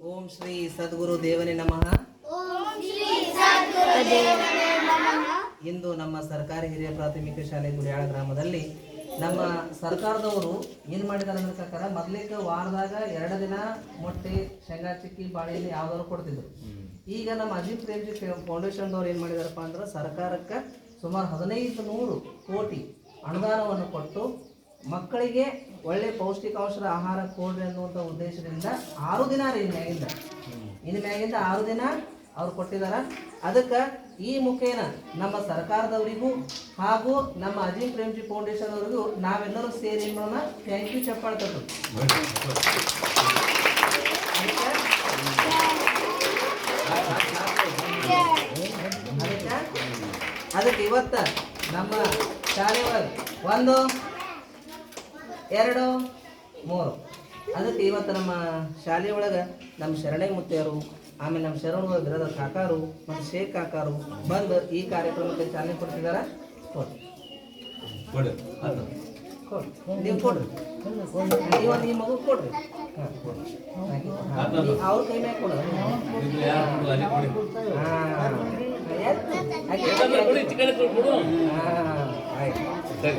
ಓಂ ಶ್ರೀ ಸದ್ಗುರು ದೇವನೇ ನಮಃ. ಇಂದು ನಮ್ಮ ಸರ್ಕಾರಿ ಹಿರಿಯ ಪ್ರಾಥಮಿಕ ಶಾಲೆ ಗುಡಿಯಾಳ ಗ್ರಾಮದಲ್ಲಿ ನಮ್ಮ ಸರ್ಕಾರದವರು ಏನು ಮಾಡಿದಾರೆ ಅಂದ್ರೆ ಪ್ರಕಾರ ಮೊದ್ಲಿಕ್ಕೆ ವಾರದಾಗ ಎರಡು ದಿನ ಮೊಟ್ಟೆ ಶೇಂಗಾ ಚಿಕ್ಕಿ ಬಾಳೆಹಣ್ಣು ಯಾವ್ದಾದ್ರು ಕೊಡ್ತಿದ್ರು. ಈಗ ನಮ್ಮ ಅಜಿತ್ ಪ್ರೇಮ್ಜಿ ಫೌಂಡೇಶನ್ದವ್ರು ಏನು ಮಾಡಿದಾರಪ್ಪ ಅಂದ್ರೆ ಸರ್ಕಾರಕ್ಕೆ ಸುಮಾರು ಹದಿನೈದು ನೂರು ಕೋಟಿ ಅನುದಾನವನ್ನು ಕೊಟ್ಟು ಮಕ್ಕಳಿಗೆ ಒಳ್ಳೆ ಪೌಷ್ಟಿಕಾಂಶದ ಆಹಾರ ಕೊಡ್ರಿ ಅನ್ನುವಂಥ ಉದ್ದೇಶದಿಂದ ಆರು ದಿನ ರೀ ಮ್ಯಾಗಿಂದ. ಇನ್ನು ಮ್ಯಾಗಿಂದ ಆರು ದಿನ ಅವ್ರು ಕೊಟ್ಟಿದಾರ. ಅದಕ್ಕೆ ಈ ಮುಖೇನ ನಮ್ಮ ಸರ್ಕಾರದವರಿಗೂ ಹಾಗೂ ನಮ್ಮ ಅಜೀಂ ಪ್ರೇಮ್ಜಿ ಫೌಂಡೇಶನ್ ಅವರಿಗೂ ನಾವೆಲ್ಲರೂ ಸೇರಿ ಮಾಡೋಣ ಥ್ಯಾಂಕ್ ಯು ಚಪ್ಪಾಳೆ ತಟ್ಟು. ಅದಕ್ಕೆ? ಅದಕ್ಕೆ ಇವತ್ತ ನಮ್ಮ ಶಾಲೆ ಒಳಗೆ ಒಂದು ಎರಡು ಮೂರು. ಅದಕ್ಕೆ ಇವತ್ತು ನಮ್ಮ ಶಾಲೆ ಒಳಗೆ ನಮ್ಮ ಶರಣೈ ಮುತ್ತೆಯರು ಆಮೇಲೆ ನಮ್ಮ ಶರಣ ಗಿರದ ಕಾಕಾರು ಮತ್ತು ಶೇಖ್ ಕಾಕಾರು ಬಂದು ಈ ಕಾರ್ಯಕ್ರಮಕ್ಕೆ ಚಾಲನೆ ಕೊಡ್ತಿದ್ದಾರೆ ಕೊಡ್ರಿ ಕೊಡು. ನೀವು ಕೊಡ್ರಿ. ನೀವು ಈ ಮಗು ಕೊಡ್ರಿ. ಅವ್ರ ಕೈ ಮ್ಯಾಗ ಕೊಡಿ. ಹಾಂ ಎತ್ತು.